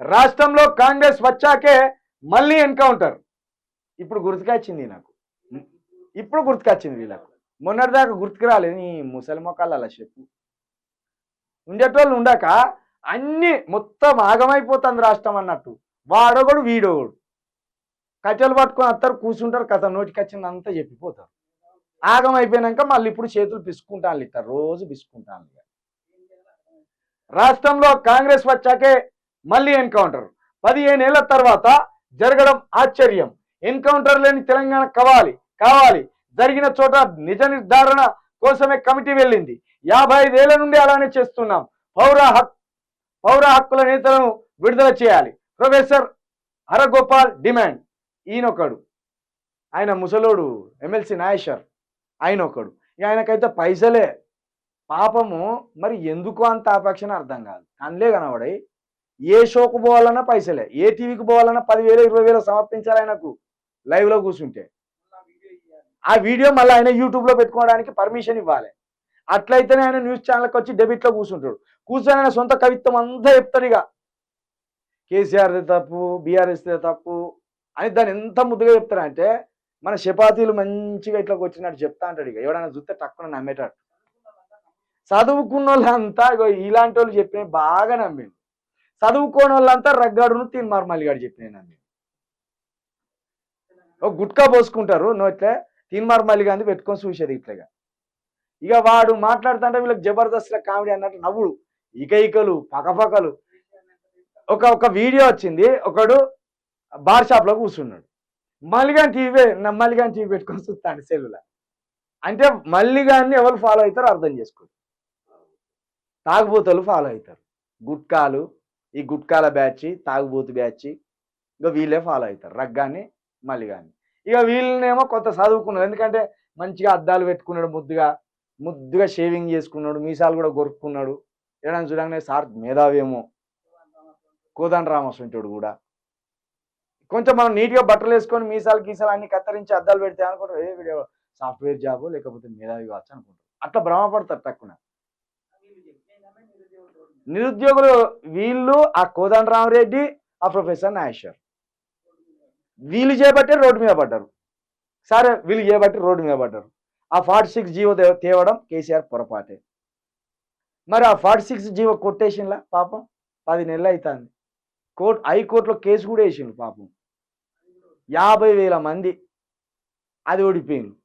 రాష్ట్రంలో కాంగ్రెస్ వచ్చాకే మళ్ళీ ఎన్కౌంటర్. ఇప్పుడు గుర్తుకొచ్చింది నాకు. ఇప్పుడు గుర్తుకొచ్చింది వీళ్ళకు మొన్నటిదాకా గుర్తుకు రాలేదు నీ ముసలి మొక్కలు అలా చెప్పు. ఉండేటోళ్ళు ఉండక అన్ని మొత్తం ఆగమైపోతుంది రాష్ట్రం అన్నట్టు. వాడోగడు వీడోగడు కట్టెలు పట్టుకొని వస్తారు కూర్చుంటారు కథ నోటికి వచ్చిందంతా చెప్పిపోతారు. ఆగం అయిపోయినాక మళ్ళీ ఇప్పుడు చేతులు పిసుకుంటాను ఇస్తారు రోజు పిసుకుంటాను రాష్ట్రంలో కాంగ్రెస్ వచ్చాకే మళ్ళీ ఎన్కౌంటర్. పదిహేను ఏళ్ళ తర్వాత జరగడం ఆశ్చర్యం. ఎన్కౌంటర్ లేని తెలంగాణ కావాలి కావాలి. జరిగిన చోట నిజ నిర్ధారణ కోసమే కమిటీ వెళ్ళింది. యాభై ఐదేళ్ళ నుండి అలానే చేస్తున్నాం. పౌర హక్ పౌర హక్కుల నేతలను విడుదల చేయాలి. Professor Haragopal demand. ఈయనొకడు. ఆయన ముసలోడు ఎమ్మెల్సీ నాయేశ్వర్ ఆయన ఒకడు ఆయనకైతే పైసలే. పాపము మరి ఎందుకు అంత ఆపేక్షణ అర్థం కాదు. కనలే కనబడాయి. ఏ షోకు పోవాలన్నా పైసలే ఏ టీవీకి పోవాలన్నా పదివేలు ఇరవై వేలు సమర్పించాలి ఆయనకు లైవ్లో కూర్చుంటే. ఆ వీడియో మళ్ళీ ఆయన యూట్యూబ్లో పెట్టుకోవడానికి పర్మిషన్ ఇవ్వాలి. అట్లయితేనే ఆయన న్యూస్ ఛానల్కి వచ్చి డెబిట్లో కూర్చుంటాడు. కూర్చొని ఆయన సొంత కవిత్వం అంతా చెప్తాడు ఇక. కేసీఆర్ది తప్పు బీఆర్ఎస్ది తప్పు అని దాన్ని ఎంత ముద్దుగా చెప్తారంటే మన చపాతీలు మంచిగా ఇట్లా వచ్చినట్టు చెప్తా అంటాడు ఇక. ఎవడైనా చూస్తే తక్కువ నమ్మేటాడు చదువుకున్న వాళ్ళంతా ఇగో ఇలాంటి వాళ్ళు చెప్పిన బాగా నమ్మింది చదువుకోని వాళ్ళంతా రగ్గాడును తిని మల్లిగాడు చెప్పిన నమ్మి ఒక గుట్కా పోసుకుంటారు నోట్లే తీన్మార్ మల్లిగాంది పెట్టుకొని చూసేది ఇట్లాగా. ఇక వాడు మాట్లాడుతుంటే వీళ్ళకి జబర్దస్త్ల కామెడీ అన్నట్టు నవ్వుడు. ఇకైకలు పకపకలు. ఒక ఒక వీడియో వచ్చింది ఒకడు బార్ షాప్లో కూర్చున్నాడు. మల్లిగాని టీవీ మల్లిగాని టీవీ పెట్టుకొని చూస్తాడు సెల్లులో. అంటే మల్లిగాన్ని ఎవరు ఫాలో అవుతారో అర్థం చేసుకోండి. తాగుబోతలు ఫాలో అవుతారు. గుట్కాలు ఈ గుట్కాల బ్యాచ్ తాగుబోతు బ్యాచ్ ఇక వీళ్ళే ఫాలో అవుతారు రగ్గాన్ని కానీ ఇక వీళ్ళనేమో కొత్త చదువుకున్నారు. ఎందుకంటే మంచిగా అద్దాలు పెట్టుకున్నాడు ముద్దుగా ముద్దుగా షేవింగ్ చేసుకున్నాడు మీసాలు కూడా కొరుక్కున్నాడు. ఏడాది చూడంగానే సార్ మేధావేమో కోదండ రామస్వామితోడు కూడా. కొంచెం మనం నీట్గా బట్టలు వేసుకొని మీసాలు గీసాలు అన్ని కత్తిరించి అద్దాలు పెడితే అనుకుంటారు ఏ వీడియో సాఫ్ట్వేర్ జాబ్ లేకపోతే మేధావి కావచ్చు అనుకుంటారు. అట్లా భ్రమపడతారు తక్కువ నిరుద్యోగులు వీళ్ళు ఆ కోదండ రామరెడ్డి ఆ ప్రొఫెసర్ నాగేశ్వర్. వీళ్ళు చేయబట్టే రోడ్డు మీద పడ్డారు. సరే వీళ్ళు చేయబట్టి రోడ్డు మీద పడ్డారు. ఆ ఫార్టీ సిక్స్ జీవో తే- తేవడం కేసీఆర్ పొరపాటే. మరి ఆ ఫార్టీ సిక్స్ జీవో కొట్టేసిండ్లా పాపం? పది నెలలు అవుతుంది కోర్టు హైకోర్టులో కేసు కూడా వేసిండు పాపం. యాభై వేల మంది అది ఓడిపోయింది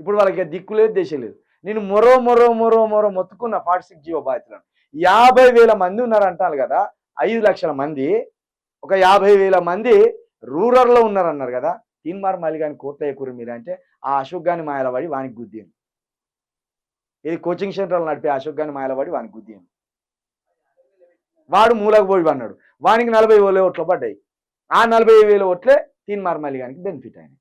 ఇప్పుడు వాళ్ళకి దిక్కు లేదు దేశం లేదు. నేను మొరో మొరో మొరో మొరో మొత్తుకున్న ఫార్టీ సిక్స్ జీవో బాధితులను యాభై వేల మంది ఉన్నారు అంటారు కదా ఐదు లక్షల మంది ఒక యాభై వేల మంది రూరల్లో ఉన్నారు అన్నారు కదా తీన్మార్ మళ్ళీ కానీ కోట్ల ఎక్కువ మీరు అంటే ఆ అశోక్ గాని మాయలవాడి వానికి గుద్దేను. ఇది కోచింగ్ సెంటర్లు నడిపే అశోక్ గాని మాయలవాడి వానికి గుద్దేను. వాడు మూలకు పోయి అన్నాడు వానికి నలభై వేల ఓట్లు పడ్డాయి. ఆ నలభై వేల ఓట్లే తీన్మార్ మల్లిగానికి బెనిఫిట్ అయినాయి.